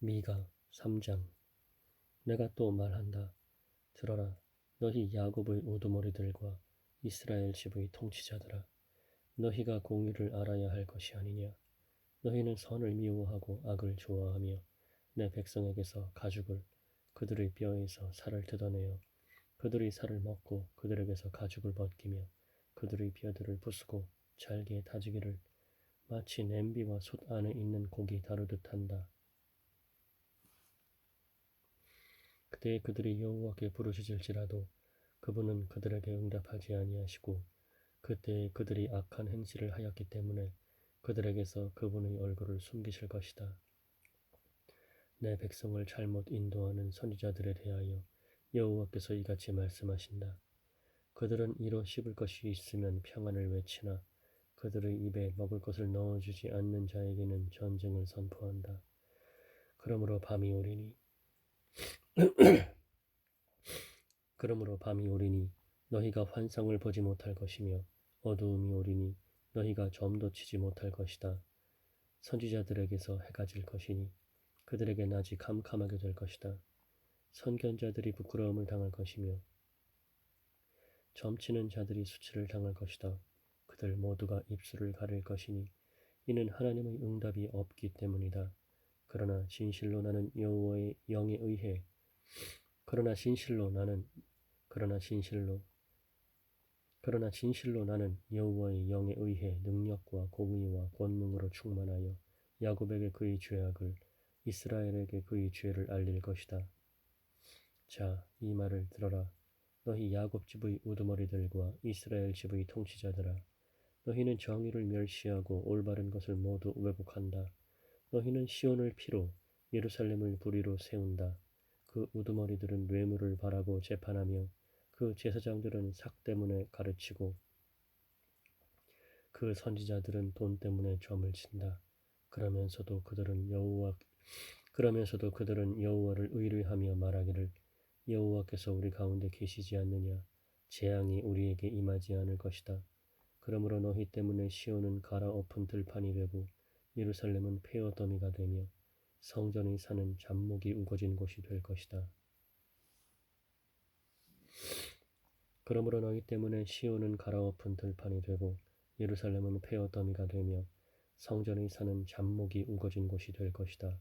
미가 3장 내가 또 말한다. 들어라. 너희 야곱의 우두머리들과 이스라엘 집의 통치자들아. 너희가 공의를 알아야 할 것이 아니냐. 너희는 선을 미워하고 악을 좋아하며 내 백성에게서 가죽을 그들의 뼈에서 살을 뜯어내어 그들의 살을 먹고 그들에게서 가죽을 벗기며 그들의 뼈들을 부수고 잘게 다지기를 마치 냄비와 솥 안에 있는 고기 다루듯 한다. 그때 그들이 여호와께 부르짖을지라도 그분은 그들에게 응답하지 아니하시고 그때 그들이 악한 행실을 하였기 때문에 그들에게서 그분의 얼굴을 숨기실 것이다. 내 백성을 잘못 인도하는 선지자들에 대하여 여호와께서 이같이 말씀하신다. 그들은 이로 씹을 것이 있으면 평안을 외치나 그들의 입에 먹을 것을 넣어주지 않는 자에게는 전쟁을 선포한다. 그러므로 밤이 오리니 그러므로 밤이 오리니 너희가 환상을 보지 못할 것이며 어두움이 오리니 너희가 점도 치지 못할 것이다. 선지자들에게서 해가 질 것이니 그들에게 낮이 캄캄하게 될 것이다. 선견자들이 부끄러움을 당할 것이며 점치는 자들이 수치를 당할 것이다. 그들 모두가 입술을 가릴 것이니 이는 하나님의 응답이 없기 때문이다. 그러나 진실로 나는 여호와의 영에 의해 그러나 진실로 나는 그러나 진실로 그러나 진실로 나는 여호와의 영에 의해 능력과 공의와 권능으로 충만하여 야곱에게 그의 죄악을 이스라엘에게 그의 죄를 알릴 것이다. 자, 이 말을 들어라. 너희 야곱 집의 우두머리들과 이스라엘 집의 통치자들아. 너희는 정의를 멸시하고 올바른 것을 모두 왜곡한다. 너희는 시온을 피로 예루살렘을 부리로 세운다. 그 우두머리들은 뇌물을 바라고 재판하며 그 제사장들은 삭 때문에 가르치고 그 선지자들은 돈 때문에 점을 친다. 그러면서도 그들은 여호와 그러면서도 그들은 여호와를 의뢰하며 말하기를 여호와께서 우리 가운데 계시지 않느냐 재앙이 우리에게 임하지 않을 것이다. 그러므로 너희 때문에 시온은 갈아엎은 들판이 되고 예루살렘은 폐허 더미가 되며 성전의 산은 잡목이 우거진 곳이 될 것이다. 그러므로 너희 때문에 시온은 갈아엎은 들판이 되고 예루살렘은 폐허 더미가 되며 성전의 산은 잡목이 우거진 곳이 될 것이다.